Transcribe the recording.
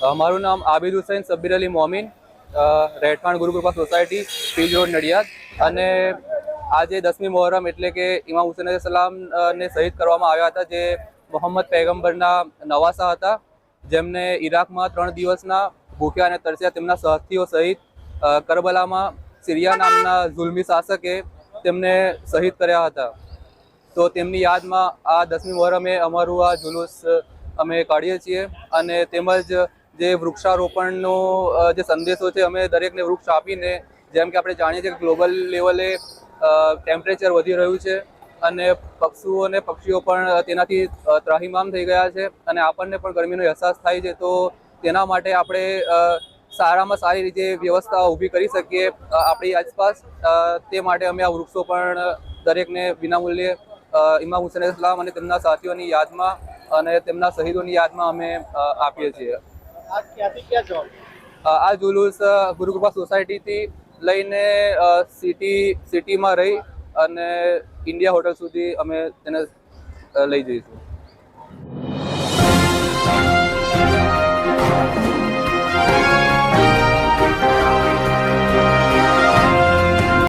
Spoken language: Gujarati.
મારું નામ આબિદ હુસૈન સબ્બીર અલી મોમિન રહેઠાણ ગુરુકૃપા સોસાયટી પીજ રોડ નડિયાદ. અને આજે દસમી મોહરમ એટલે કે ઇમામ હુસેન સલામને શહીદ કરવામાં આવ્યા હતા, જે મોહમ્મદ પૈગંબરના નવાસા હતા. જેમને ઈરાકમાં ત્રણ દિવસના ભૂખ્યા અને તરસ્યા તેમના સાથીઓ સહિત કરબલામાં સિરિયા નામના ઝુલમી શાસકે તેમને શહીદ કર્યા હતા. તો તેમની યાદમાં આ દસમી મોહરમે અમારું આ જુલુસ અમે કાઢીએ છીએ અને તેમજ જે વૃક્ષારોપણનો જે સંદેશો છે અમે દરેકને વૃક્ષ આપીને, જેમ કે આપણે જાણીએ છીએ કે ગ્લોબલ લેવલે ટેમ્પરેચર વધી રહ્યું છે અને પક્ષીઓ અને પક્ષીઓ પણ તેનાથી ત્રાહીમામ થઈ ગયા છે અને આપણને પણ ગરમીનો અહેસાસ થાય છે. તો તેના માટે આપણે સારામાં સારી રીતે વ્યવસ્થા ઊભી કરી શકીએ આપણી આસપાસ. તે માટે અમે આ વૃક્ષો પણ દરેકને વિનામૂલ્યે ઇમામ હુસેન ઇસ્લામ અને તેમના સાથીઓની યાદમાં અને તેમના શહીદોની યાદમાં અમે આપીએ છીએ. આ જુલુસ ગુરુકૃપા સોસાયટીથી લઈને સિટી સિટીમાં રહી અને ઇન્ડિયા હોટલ સુધી અમે તેને લઈ જઈશું.